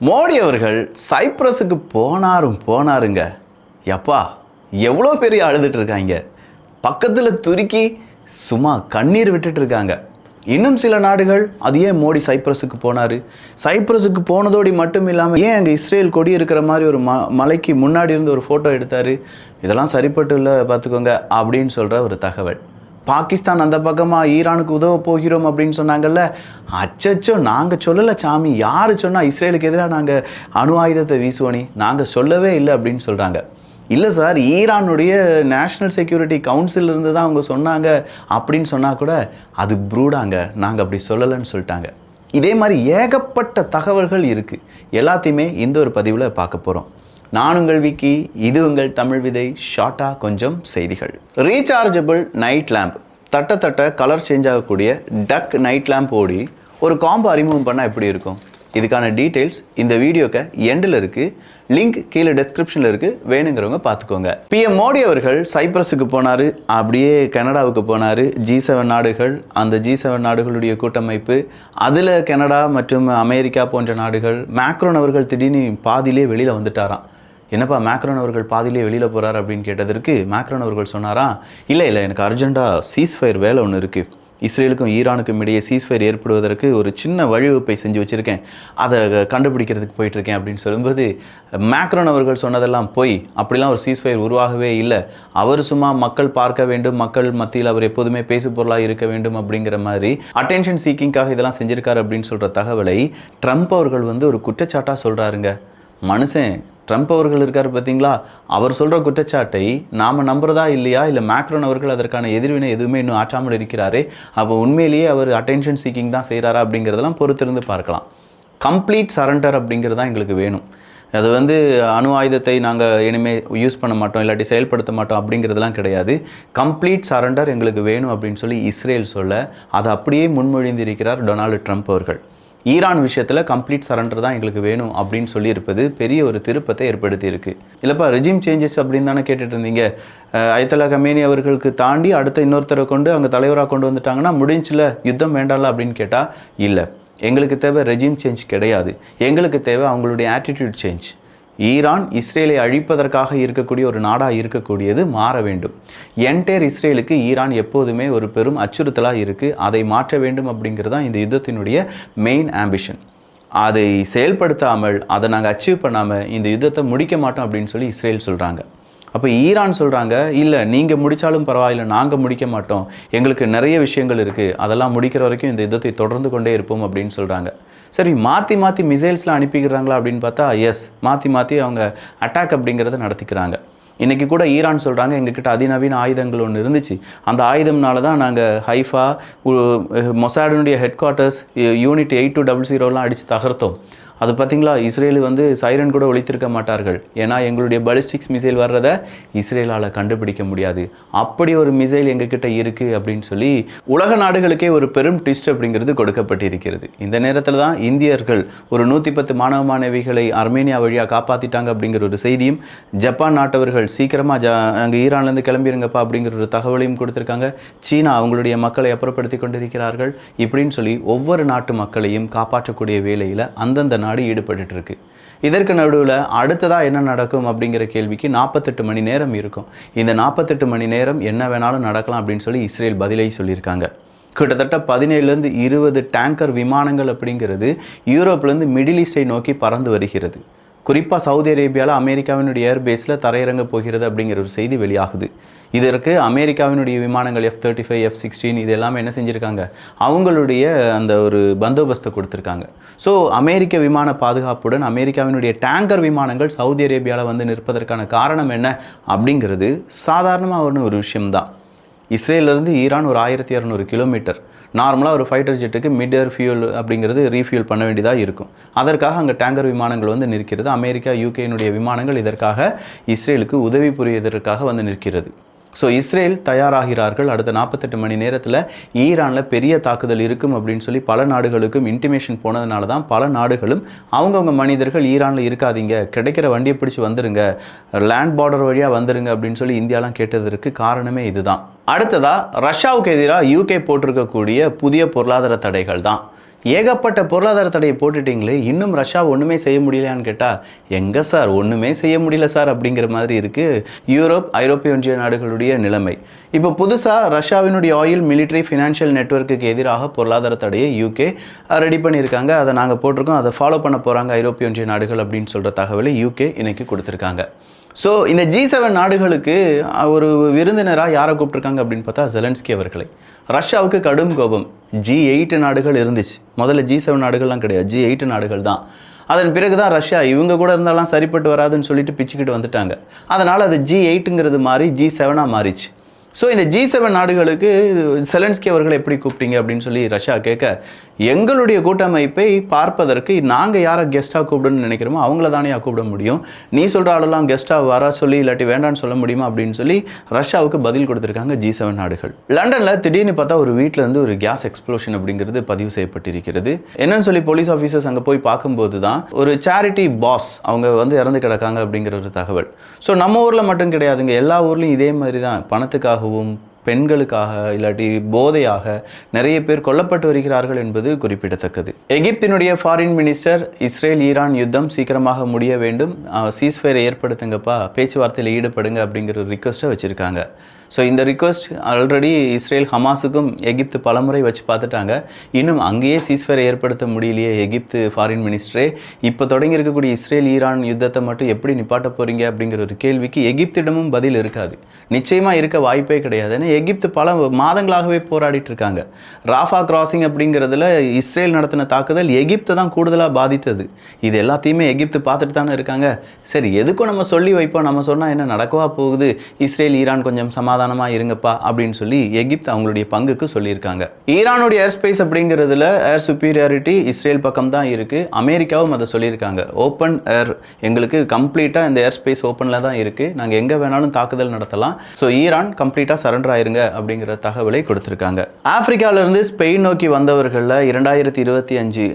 மோடி அவர்கள் சைப்ரஸுக்கு போனாரும் போனாருங்க. எப்பா எவ்வளோ பெரிய அழுதுட்டு இருக்காங்க. பக்கத்தில் துருக்கி சும்மா கண்ணீர் விட்டுட்டு இருக்காங்க. இன்னும் சில நாடுகள் அது ஏன் மோடி சைப்ரஸுக்கு போனார்? சைப்ரஸுக்கு போனதோடி மட்டும் இல்லாமல் ஏன் அங்கே இஸ்ரேல் கொடி இருக்கிற மாதிரி ஒரு ம மலைக்கு முன்னாடி இருந்து ஒரு ஃபோட்டோ எடுத்தார்? இதெல்லாம் சரிப்பட்டு இல்லை பார்த்துக்கோங்க அப்படின்னு சொல்கிற ஒரு தகவல். பாகிஸ்தான் அந்த பக்கமாக ஈரானுக்கு உதவ போகிறோம் அப்படின்னு சொன்னாங்கல்ல? அச்சச்சோ நாங்கள் சொல்லலை சாமி. யார் சொன்னால் இஸ்ரேலுக்கு எதிராக நாங்கள் அணு ஆயுதத்தை வீசுவோனி? நாங்கள் சொல்லவே இல்லை அப்படின்னு சொல்கிறாங்க இல்லை சார் ஈரானுடைய நேஷ்னல் செக்யூரிட்டி கவுன்சில் இருந்து தான் அவங்க சொன்னாங்க அப்படின்னு சொன்னால் கூட அது ப்ரூடாங்க. நாங்கள் அப்படி சொல்லலைன்னு சொல்லிட்டாங்க. இதே மாதிரி ஏகப்பட்ட தகவல்கள் இருக்குது எல்லாத்தையுமே இந்த ஒரு பதிவில் பார்க்க போகிறோம் நான் உங்கள் விக்கி இது உங்கள் தமிழ் விதை ஷார்ட்டாக கொஞ்சம் செய்திகள். ரீசார்ஜபிள் நைட் லேம்ப் தட்ட தட்ட கலர் சேஞ்ச் ஆகக்கூடிய டக் நைட் லேம்ப் ஓடி ஒரு காம்போ அறிமுகம் பண்ணால் எப்படி இருக்கும்? இதுக்கான டீட்டெயில்ஸ் இந்த வீடியோக்கு எண்டில் இருக்குது லிங்க் கீழே டெஸ்கிரிப்ஷனில் இருக்குது வேணுங்கிறவங்க பார்த்துக்கோங்க. பிஎம் மோடி அவர்கள் சைப்ரஸுக்கு போனார். அப்படியே கனடாவுக்கு போனார். ஜி செவன் நாடுகள் அந்த ஜி செவன் நாடுகளுடைய கூட்டமைப்பு அதில் கனடா மற்றும் அமெரிக்கா போன்ற நாடுகள் மேக்ரோன் அவர்கள் திடீர்னு பாதியிலே வெளியில் வந்துட்டாராம். என்னப்பா மேக்ரோன் அவர்கள் பாதியிலே வெளியில் போகிறார் அப்படின்னு கேட்டதற்கு மேக்ரோன் அவர்கள் சொன்னாரா இல்லை இல்லை எனக்கு அர்ஜென்ட்டாக சீஸ்ஃபயர் வேலை ஒன்று இருக்குது இஸ்ரேலுக்கும் ஈரானுக்கும் இடையே சீஸ்ஃபயர் ஏற்படுவதற்கு ஒரு சின்ன வழிவகுப்பை செஞ்சு வச்சுருக்கேன். அதை கண்டுபிடிக்கிறதுக்கு போயிட்டுருக்கேன் அப்படின்னு சொல்லும்போது மேக்ரோன் அவர்கள் சொன்னதெல்லாம் போய். அப்படிலாம் ஒரு சீஸ்ஃபயர் உருவாகவே இல்லை. அவர் சும்மா மக்கள் பார்க்க வேண்டும் மக்கள் மத்தியில் அவர் எப்போதுமே பேசு பொருளாக இருக்க வேண்டும் அப்படிங்கிற மாதிரி அட்டென்ஷன் சீக்கிங்காக இதெல்லாம் செஞ்சிருக்காரு அப்படின்னு சொல்கிற தகவலை ட்ரம்ப் அவர்கள் வந்து ஒரு குற்றச்சாட்டாக சொல்கிறாருங்க மனுஷன் ட்ரம்ப் அவர்கள் இருக்கார் பார்த்தீங்களா? அவர் சொல்கிற குற்றச்சாட்டை நாம் நம்புறதா இல்லையா? இல்லை மேக்ரோன் அவர்கள் அதற்கான எதிர்வினை எதுவுமே இன்னும் ஆற்றாமல் இருக்கிறாரே? அப்போ உண்மையிலேயே அவர் அட்டென்ஷன் சீக்கிங் தான் செய்கிறாரா அப்படிங்கிறதெல்லாம் பொறுத்திருந்து பார்க்கலாம். கம்ப்ளீட் சரண்டர் அப்படிங்கிறது தான் எங்களுக்கு வேணும். அது வந்து அணு ஆயுதத்தை நாங்கள் இனிமேல் யூஸ் பண்ண மாட்டோம் இல்லாட்டி செயல்படுத்த மாட்டோம் அப்படிங்கிறதுலாம் கிடையாது. கம்ப்ளீட் சரண்டர் எங்களுக்கு வேணும் அப்படின்னு சொல்லி இஸ்ரேல் சொல்ல அதை அப்படியே முன்மொழிந்திருக்கிறார் டொனால்டு ட்ரம்ப் அவர்கள். ஈரான் விஷயத்தில் கம்ப்ளீட் சரண்டர் தான் எங்களுக்கு வேணும் அப்படின்னு சொல்லியிருப்பது பெரிய ஒரு திருப்பத்தை ஏற்படுத்தியிருக்கு. இல்லைப்பா ரெஜிம் சேஞ்சஸ் அப்படின்னு தானே கேட்டுட்டு இருந்தீங்க அஹ் கமேனி அவர்களுக்கு தாண்டி அடுத்த இன்னொருத்தரை கொண்டு அங்கே தலைவராக கொண்டு வந்துட்டாங்கன்னா முடிஞ்சில் யுத்தம் வேண்டாம்ல அப்படின்னு கேட்டால் இல்லை. எங்களுக்கு தேவை ரெஜிம் சேஞ்ச் கிடையாது. எங்களுக்கு தேவை அவங்களுடைய ஆட்டிடியூட் சேஞ்ச் ஈரான் இஸ்ரேலை அழிப்பதற்காக இருக்கக்கூடிய ஒரு நாடாக இருக்கக்கூடியது மாற வேண்டும். என்டையர் இஸ்ரேலுக்கு ஈரான் எப்போதுமே ஒரு பெரும் அச்சுறுத்தலாக இருக்குது அதை மாற்ற வேண்டும் அப்படிங்கிறது தான் இந்த யுத்தத்தினுடைய மெயின் ஆம்பிஷன் அதை செயல்படுத்தாமல் அதை நாங்கள் அச்சீவ் பண்ணாமல் இந்த யுத்தத்தை முடிக்க மாட்டோம் அப்படின்னு சொல்லி இஸ்ரேல் சொல்கிறாங்க அப்போ ஈரான் சொல்கிறாங்க இல்லை நீங்கள் முடித்தாலும் பரவாயில்ல நாங்கள் முடிக்க மாட்டோம். எங்களுக்கு நிறைய விஷயங்கள் இருக்குது அதெல்லாம் முடிக்கிற வரைக்கும் இந்த யுத்தத்தை தொடர்ந்து கொண்டே இருப்போம் அப்படின்னு சொல்கிறாங்க சரி மாற்றி மாற்றி மிசைல்ஸ்லாம் அனுப்பிக்கிறாங்களா அப்படின்னு பார்த்தா எஸ் மாற்றி மாற்றி அவங்க அட்டாக் அப்படிங்கிறத நடத்திக்கிறாங்க. இன்றைக்கி கூட ஈரான் சொல்கிறாங்க எங்ககிட்ட அதிநவீன ஆயுதங்கள் ஒன்று இருந்துச்சு. அந்த ஆயுதம்னால தான் நாங்கள் Haifa மொசாடினுடைய headquarters unit eight two double ஜீரோலாம் அடித்து தகர்த்தோம். அது பார்த்தீங்களா இஸ்ரேல் வந்து சைரன் கூட ஒழித்திருக்க மாட்டார்கள். ஏன்னா எங்களுடைய பலிஸ்டிக்ஸ் மிசைல் வர்றதை இஸ்ரேலால் கண்டுபிடிக்க முடியாது. அப்படி ஒரு மிசைல் எங்ககிட்ட இருக்குது அப்படின்னு சொல்லி உலக நாடுகளுக்கே ஒரு பெரும் ட்விஸ்ட் அப்படிங்கிறது கொடுக்கப்பட்டிருக்கிறது. இந்த நேரத்தில் தான் இந்தியர்கள் ஒரு நூற்றி பத்து மாணவ மாணவிகளை அர்மேனியா வழியாக காப்பாற்றிட்டாங்க அப்படிங்கிற ஒரு செய்தியும் ஜப்பான் நாட்டவர்கள் சீக்கிரமாக ஜ அங்கே ஈரான்லேருந்து கிளம்பிருங்கப்பா அப்படிங்கிற ஒரு தகவலையும் கொடுத்துருக்காங்க. சீனா அவங்களுடைய மக்களை அப்புறப்படுத்தி கொண்டிருக்கிறார்கள். இப்படின்னு சொல்லி ஒவ்வொரு நாட்டு மக்களையும் காப்பாற்றக்கூடிய வேலையில் அந்தந்த நாடு ஈடுபட்டு இருக்கு இதற்கு நடுவில் அடுத்ததாக என்ன நடக்கும் அப்படிங்கிற கேள்விக்கு நாற்பத்தெட்டு மணி நேரம் இருக்கும். இந்த நாற்பத்தெட்டு மணி நேரம் என்ன வேணாலும் நடக்கலாம் அப்படின்னு சொல்லி இஸ்ரேல் பதிலை சொல்லியிருக்காங்க. கிட்டத்தட்ட பதினேழுலேருந்து இருபது டேங்கர் விமானங்கள் அப்படிங்கிறது யூரோப்லேருந்து மிடில் ஈஸ்டை நோக்கி பறந்து வருகிறது. குறிப்பாக சவுதி அரேபியாவில் அமெரிக்காவினுடைய ஏர்பேஸில் தரையிறங்க போகிறது அப்படிங்கிற ஒரு செய்தி வெளியாகுது. இதற்கு அமெரிக்காவினுடைய விமானங்கள் F thirty five F sixteen இது எல்லாமே என்ன செஞ்சுருக்காங்க? அவங்களுடைய அந்த ஒரு பந்தோபஸ்தை கொடுத்துருக்காங்க. ஸோ அமெரிக்க விமான பாதுகாப்புடன் அமெரிக்காவினுடைய டேங்கர் விமானங்கள் சவுதி அரேபியாவில் வந்து நிற்பதற்கான காரணம் என்ன அப்படிங்கிறது சாதாரணமாக ஒன்று ஒரு விஷயம்தான். இஸ்ரேலேருந்து ஈரான் ஒரு ஆயிரத்தி இரநூறு கிலோமீட்டர் நார்மலாக ஒரு ஃபைட்டர் ஜெட்டுக்கு மிட் ஏர் ஃபியூல் அப்படிங்கிறது ரீஃபியூல் பண்ண வேண்டியதாக இருக்கும். அதற்காக அங்கே டேங்கர் விமானங்கள் வந்து நிற்கிறது. அமெரிக்கா யூகேனுடைய விமானங்கள் இதற்காக இஸ்ரேலுக்கு உதவி புரியதற்காக வந்து நிற்கிறது. ஸோ இஸ்ரேல் தயாராகிறார்கள். அடுத்த நாற்பத்தெட்டு மணி நேரத்தில் ஈரானில் பெரிய தாக்குதல் இருக்கும் அப்படின்னு சொல்லி பல நாடுகளுக்கும் இன்டிமேஷன் போனதுனால தான் பல நாடுகளும் அவங்கவுங்க மனிதர்கள் ஈரானில் இருக்காதீங்க. கிடைக்கிற வண்டியை பிடிச்சி வந்துருங்க. லேண்ட் பார்டர் வழியாக வந்துருங்க அப்படின்னு சொல்லி இந்தியாலாம் கேட்டதற்கு காரணமே இதுதான். அடுத்ததாக ரஷ்யாவுக்கு எதிராக யூகே போட்டிருக்கக்கூடிய புதிய பொருளாதார தடைகள் தான். ஏகப்பட்ட பொருளாதார தடையை போட்டுட்டிங்களே இன்னும் ரஷ்யா ஒன்றுமே செய்ய முடியலையான்னு கேட்டால் எங்கே சார் ஒன்றுமே செய்ய முடியல சார் அப்படிங்கிற மாதிரி இருக்குது யூரோப் ஐரோப்பிய ஒன்றிய நாடுகளுடைய நிலைமை. இப்போ புதுசாக ரஷ்யாவினுடைய ஆயில் மிலிட்ரி ஃபினான்ஷியல் நெட்வொர்க்குக்கு எதிராக பொருளாதார தடையை யூகே ரெடி பண்ணியிருக்காங்க. அதை நாங்கள் போட்டிருக்கோம். அதை ஃபாலோ பண்ண போகிறாங்க ஐரோப்பிய ஒன்றிய நாடுகள் அப்படின்னு சொல்கிற தகவலை யூகே இன்னைக்கு கொடுத்துருக்காங்க. ஸோ இந்த ஜி செவன் நாடுகளுக்கு ஒரு விருந்தினராக யாரை கூப்பிட்ருக்காங்க அப்படின்னு பார்த்தா ஜெலன்ஸ்கி அவர்களை. ரஷ்யாவுக்கு கடும் கோபம். ஜி எயிட் நாடுகள் இருந்துச்சு. முதல்ல ஜி செவன் நாடுகள்லாம் கிடையாது. ஜி எயிட் நாடுகள் தான். அதன் பிறகு தான் ரஷ்யா இவங்க கூட இருந்தாலும் சரிப்பட்டு வராதுன்னு சொல்லிட்டு பிச்சுக்கிட்டு வந்துட்டாங்க. அதனால் அது ஜி எயிட்டுங்கிறது மாறி ஜி செவனாக மாறிச்சு. ஸோ இந்த ஜி செவன் நாடுகளுக்கு செலன்ஸ்கி அவர்களை எப்படி கூப்பிட்டீங்க அப்படின்னு சொல்லி ரஷ்யா கேட்க எங்களுடைய கூட்டமைப்பை பார்ப்பதற்கு நாங்கள் யாரை கெஸ்ட்டாக கூப்பிடணும்னு நினைக்கிறோமோ அவங்கள தானே கூப்பிட முடியும். நீ சொல்கிற ஆளெல்லாம் கெஸ்ட்டாக வர சொல்லி இல்லாட்டி வேண்டான்னு சொல்ல முடியுமா அப்படின்னு சொல்லி ரஷ்யாவுக்கு பதில் கொடுத்துருக்காங்க ஜி செவன் நாடுகள். லண்டனில் திடீர்னு பார்த்தா ஒரு வீட்டில் இருந்து ஒரு கேஸ் எக்ஸ்ப்ளோஷன் அப்படிங்கிறது பதிவு செய்யப்பட்டிருக்கிறது. என்னன்னு சொல்லி போலீஸ் ஆஃபீஸர்ஸ் அங்கே போய் பார்க்கும்போது தான் ஒரு சேரிட்டி பாஸ் அவங்க வந்து இறந்து கிடக்காங்க அப்படிங்கிற ஒரு தகவல். ஸோ நம்ம ஊரில் மட்டும் கிடையாதுங்க. எல்லா ஊர்லேயும் இதே மாதிரி தான். பணத்துக்காகவும் பெண்களுக்காக இல்லாட்டி போதையாக நிறைய பேர் கொல்லப்பட்டு வருகிறார்கள் என்பது குறிப்பிடத்தக்கது. எகிப்தினுடைய ஃபாரின் மினிஸ்டர் இஸ்ரேல் ஈரான் யுத்தம் சீக்கிரமாக முடிய வேண்டும். சீஸ்ஃபயரை ஏற்படுத்துங்கப்பா பேச்சுவார்த்தையில் ஈடுபடுங்க அப்படிங்கிற ஒரு ரிக்வஸ்ட்டை வச்சுருக்காங்க. ஸோ இந்த ரிக்வஸ்ட் ஆல்ரெடி இஸ்ரேல் ஹமாஸுக்கும் எகிப்து பலமுறை வச்சு பார்த்துட்டாங்க. இன்னும் அங்கேயே சீஸ்ஃபயர் ஏற்படுத்த முடியலையே எகிப்து ஃபாரின் மினிஸ்டரே இப்போ தொடங்கி இருக்கக்கூடிய இஸ்ரேல் ஈரான் யுத்தத்தை மட்டும் எப்படி நிப்பாட்ட போறீங்க அப்படிங்கிற ஒரு கேள்விக்கு எகிப்திடமும் பதில் இருக்காது. நிச்சயமாக இருக்க வாய்ப்பே கிடையாது. ஏன்னா எகிப்து பல மாதங்களாகவே போராடிட்டு இருக்காங்க. ராஃபா கிராசிங் அப்படிங்கிறதுல இஸ்ரேல் நடத்தின தாக்குதல் எகிப்தை தான் கூடுதலாக பாதித்தது. இது எல்லாத்தையுமே எகிப்து பார்த்துட்டு தானே இருக்காங்க. சரி எதுக்கும் நம்ம சொல்லி வைப்போம். நம்ம சொன்னால் என்ன நடக்கவா போகுது? இஸ்ரேல் ஈரான் கொஞ்சம் சமாதானமாக இருங்கப்பா அப்படின்னு சொல்லி எகிப்து அவங்களுடைய பங்குக்கு சொல்லியிருக்காங்க. ஈரானுடைய ஏர் ஸ்பேஸ் அப்படிங்கிறதுல ஏர் சுப்பீரியாரிட்டி இஸ்ரேல் பக்கம் தான் இருக்குது அமெரிக்காவும் அதை சொல்லியிருக்காங்க. ஓப்பன் ஏர் எங்களுக்கு கம்ப்ளீட்டாக இந்த ஏர் ஸ்பேஸ் ஓப்பனில் தான் இருக்குது நாங்கள் எங்கே வேணாலும் தாக்குதல் நடத்தலாம். ஸோ ஈரான் கம்ப்ளீட்டாக சரண்டர் ஆயிருங்க அப்படிங்கிற தகவலை கொடுத்துருக்காங்க. ஆப்பிரிக்காவிலிருந்து ஸ்பெயின் நோக்கி வந்தவர்களில் இரண்டாயிரத்தி இருபத்தி அஞ்சு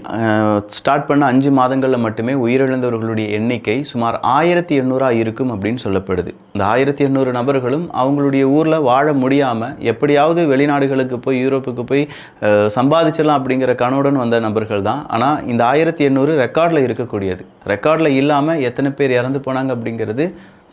ஸ்டார்ட் பண்ண அஞ்சு மாதங்களில் மட்டுமே உயிரிழந்தவர்களுடைய எண்ணிக்கை சுமார் ஆயிரத்தி எண்ணூறாக இருக்கும் அப்படின்னு சொல்லப்படுது. இந்த ஆயிரத்தி எண்ணூறு நபர்களும் அவங்களுடைய ஊரில் வாழ முடியாமல் எப்படியாவது வெளிநாடுகளுக்கு போய் யூரோப்புக்கு போய் சம்பாதிச்சிடலாம் அப்படிங்கிற கனவுடன் வந்த நபர்கள் தான். ஆனால் இந்த ஆயிரத்தி எண்ணூறு ரெக்கார்டில் இருக்கக்கூடியது. ரெக்கார்டில் இல்லாமல் எத்தனை பேர் இறந்து போனாங்க அப்படிங்கிறது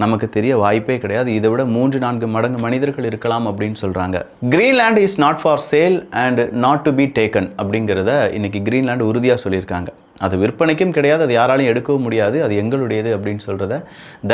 நமக்கு தெரிய வாய்ப்பே கிடையாது. இதை விட மூன்று நான்கு மடங்கு மனிதர்கள் இருக்கலாம் அப்படின்னு சொல்கிறாங்க Greenland is not for sale and not to be taken அப்படிங்கிறத இன்றைக்கி கிரீன்லேண்ட் உறுதியாக சொல்லியிருக்காங்க. அது விற்பனைக்கும் கிடையாது அது யாராலையும் எடுக்கவும் முடியாது அது எங்களுடையது அப்படின்னு சொல்கிறத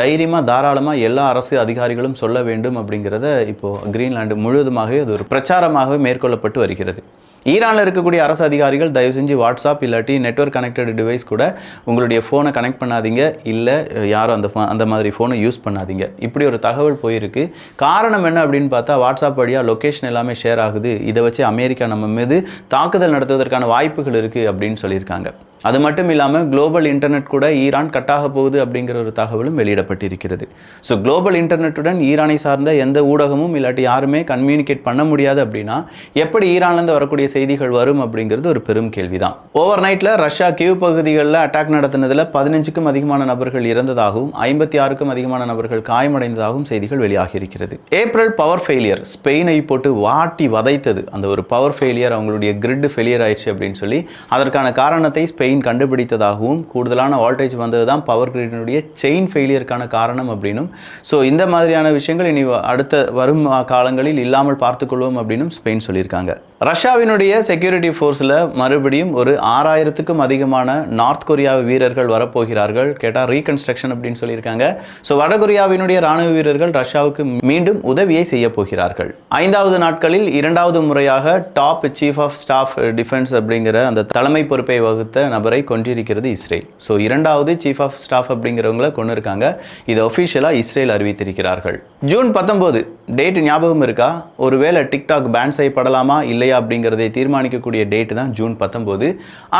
தைரியமாக தாராளமாக எல்லா அரசு அதிகாரிகளும் சொல்ல வேண்டும் அப்படிங்கிறத இப்போது கிரீன்லாண்டு முழுவதுமாகவே அது ஒரு பிரச்சாரமாகவே மேற்கொள்ளப்பட்டு வருகிறது. ஈரானில் இருக்கக்கூடிய அரசு அதிகாரிகள் தயவு செஞ்சு வாட்ஸ்அப் இல்லாட்டி நெட்வொர்க் கனெக்டட் டிவைஸ் கூட உங்களுடைய ஃபோனை கனெக்ட் பண்ணாதீங்க. இல்லை யாரும் அந்த அந்த மாதிரி ஃபோனை யூஸ் பண்ணாதீங்க. இப்படி ஒரு தகவல் போயிருக்கு. காரணம் என்ன அப்படின்னு பார்த்தா வாட்ஸ்அப் வழியாக லொக்கேஷன் எல்லாமே ஷேர் ஆகுது. இதை வச்சு அமெரிக்கா நம்ம மீது தாக்குதல் நடத்துவதற்கான வாய்ப்புகள் இருக்குது அப்படின்னு சொல்லியிருக்காங்க. அது மட்டும் இல்லாமல் குளோபல் இன்டர்நெட் கூட ஈரான் கட்டாக போகுது அப்படிங்கிற ஒரு தகவலும் வெளியிடப்பட்டிருக்கிறது. ஸோ குளோபல் இன்டர்நெட்டுடன் ஈரானை சார்ந்த எந்த ஊடகமும் இல்லாட்டி யாருமே கம்யூனிகேட் பண்ண முடியாது அப்படின்னா எப்படி ஈரான்லேருந்து வரக்கூடிய செய்திகள் வரும் அப்படிங்கிறது ஒரு பெரும் கேள்விதான். ஓவர் நைட்டில் ரஷ்யா கிவ் பகுதிகளில் அட்டாக் நடத்தினதில் பதினஞ்சுக்கும் அதிகமான நபர்கள் இறந்ததாகவும் ஐம்பத்தி ஆறுக்கும் அதிகமான நபர்கள் காயமடைந்ததாகவும் செய்திகள் வெளியாகி இருக்கிறது ஏப்ரல் பவர் ஃபெயிலியர் ஸ்பெயினை போட்டு வாட்டி வதைத்தது. அந்த ஒரு பவர் ஃபெயிலியர் அவங்களுடைய கிரிட் ஃபெயிலியர் ஆயிடுச்சு அப்படின்னு சொல்லி அதற்கான காரணத்தை ஸ்பெயின் கண்டுபிடித்ததாகவும் கூடுதலான வோல்டேஜ் வந்தது தான் பவர் கிரிடினுடைய செயின் ஃபெயிலியருக்கான காரணம் அப்படின்னும். ஸோ இந்த மாதிரியான விஷயங்கள் இனி அடுத்த வரும் காலங்களில் இல்லாமல் பார்த்துக்கொள்வோம் அப்படின்னும் ஸ்பெயின் சொல்லியிருக்காங்க. ரஷ்யாவினுடைய செக்யூரிட்டி ஃபோர்ஸில் மறுபடியும் ஒரு ஆறாயிரத்துக்கும் அதிகமான நார்த் கொரியா வீரர்கள் வரப்போகிறார்கள். கேட்டால் ரீகன்ஸ்ட்ரக்ஷன் அப்படின்னு சொல்லியிருக்காங்க. ஸோ வடகொரியாவினுடைய ராணுவ வீரர்கள் ரஷ்யாவுக்கு மீண்டும் உதவியை செய்ய போகிறார்கள். ஐந்தாவது நாட்களில் இரண்டாவது முறையாக top chief of staff defence அப்படிங்கிற அந்த தலைமை பொறுப்பை வகுத்த நபரை கொன்றிருக்கிறது இஸ்ரேல். ஸோ இரண்டாவது சீஃப் ஆஃப் ஸ்டாஃப் அப்படிங்கிறவங்கள கொண்டு இருக்காங்க இதை ஒஃபிஷியலாக இஸ்ரேல் அறிவித்திருக்கிறார்கள். ஜூன் பத்தொம்போது டேட் ஞாபகம் இருக்கா? ஒருவேளை டிக்டாக் பேன் செய்யப்படலாமா? இல்லையா அப்படிங்கிறதே தீர்மானிக்கக்கூடிய டேட் தான் ஜூன் பத்தொம்போது.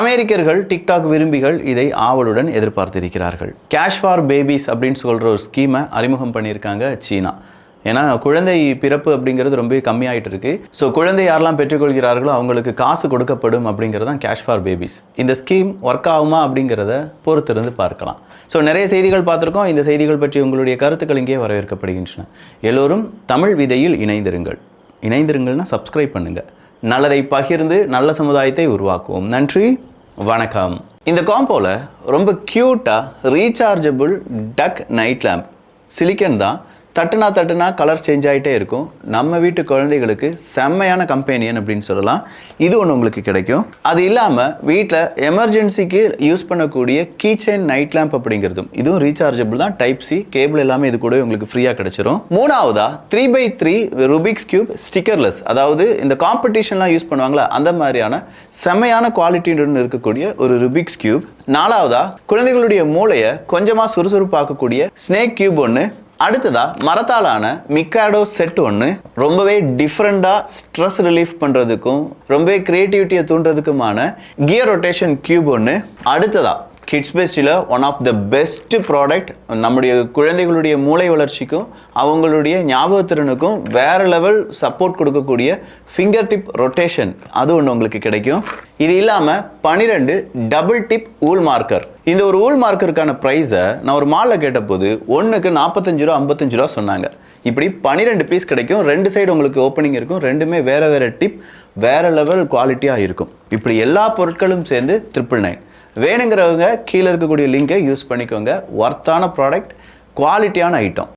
அமெரிக்கர்கள் டிக்டாக் விரும்பிகள் இதை ஆவலுடன் எதிர்பார்த்திருக்கிறார்கள். கேஷ் ஃபார் பேபிஸ் அப்படின்னு சொல்கிற ஒரு ஸ்கீமை அறிமுகம் பண்ணியிருக்காங்க சீனா. ஏன்னா குழந்தை பிறப்பு அப்படிங்கிறது ரொம்ப கம்மியாயிட்டு இருக்கு. ஸோ குழந்தை யாரெல்லாம் பெற்றுக்கொள்கிறார்களோ அவங்களுக்கு காசு கொடுக்கப்படும் அப்படிங்கிறது தான் கேஷ் ஃபார் பேபிஸ் இந்த ஸ்கீம் ஒர்க் ஆகுமா அப்படிங்கிறத பொறுத்திருந்து பார்க்கலாம். ஸோ நிறைய செய்திகள் பார்த்துருக்கோம். இந்த செய்திகள் பற்றி உங்களுடைய கருத்துக்கள் இங்கே வரவேற்கப்படுகின்றன. எல்லோரும் தமிழ் விதையில் இணைந்திருங்கள். இணைந்திருங்கள்னா சப்ஸ்கிரைப் பண்ணுங்கள் நல்லதை பகிர்ந்து நல்ல சமுதாயத்தை உருவாக்குவோம். நன்றி வணக்கம். இந்த காம்போவில் ரொம்ப க்யூட்டாக rechargeable duck night lamp silicone தான். தட்டுனா தட்டுனா கலர் சேஞ்ச் ஆகிட்டே இருக்கும். நம்ம வீட்டு குழந்தைகளுக்கு செம்மையான கம்பெனியன் அப்படின்னு சொல்லலாம். இது ஒன்று உங்களுக்கு கிடைக்கும். அது இல்லாமல் வீட்டில் எமர்ஜென்சிக்கு யூஸ் பண்ணக்கூடிய கீச்சைன் நைட் லேம்ப் அப்படிங்கிறதும் இதுவும் ரீசார்ஜபிள் தான். டைப் சி கேபிள் எல்லாமே இது கூட உங்களுக்கு ஃப்ரீயாக கிடைச்சிரும். மூணாவதா three by three Rubik's cube stickerless அதாவது இந்த காம்படிஷன்லாம் யூஸ் பண்ணுவாங்களா? அந்த மாதிரியான செம்மையான குவாலிட்டியுடன் இருக்கக்கூடிய ஒரு ருபிக்ஸ் கியூப் நாலாவதா குழந்தைகளுடைய மூளையை கொஞ்சமாக சுறுசுறுப்பாக்கக்கூடிய ஸ்னேக் கியூப் ஒன்று அடுத்ததாக மரத்தாலான மிக்காடோ செட் ஒன்று ரொம்பவே டிஃப்ரெண்ட்டாக ஸ்ட்ரெஸ் ரிலீஃப் பண்ணுறதுக்கும் ரொம்பவே க்ரியேட்டிவிட்டியை தூண்டுறதுக்குமான கியர் ரொட்டேஷன் கியூப் ஒன்று அடுத்ததாக kids பெஸ்டில் one of the best product நம்முடைய குழந்தைகளுடைய மூளை வளர்ச்சிக்கும் அவங்களுடைய ஞாபகத்திறனுக்கும் வேற லெவல் சப்போர்ட் கொடுக்கக்கூடிய ஃபிங்கர் டிப் ரொட்டேஷன் அது ஒன்று உங்களுக்கு கிடைக்கும். இது இல்லாமல் பன்னிரெண்டு டபுள் டிப் ஊல் மார்க்கர் இந்த ஒரு ஊல் மார்க்கருக்கான ப்ரைஸை நான் ஒரு மாலில் கேட்டபோது ஒன்றுக்கு நாற்பத்தஞ்சு ரூபா ஐம்பத்தஞ்சு ரூபா சொன்னாங்க. இப்படி பன்னிரெண்டு பீஸ் கிடைக்கும். ரெண்டு சைடு உங்களுக்கு ஓப்பனிங் இருக்கும். ரெண்டுமே வேறு வேறு டிப் வேற லெவல் குவாலிட்டியாக இருக்கும். இப்படி எல்லா பொருட்களும் சேர்ந்து ட்ரிபிள் நைன் வேணுங்கிறவங்க கீழே இருக்கக்கூடிய லிங்கை யூஸ் பண்ணிக்கோங்க. ஒர்த்தான ப்ராடக்ட் குவாலிட்டியான ஐட்டம்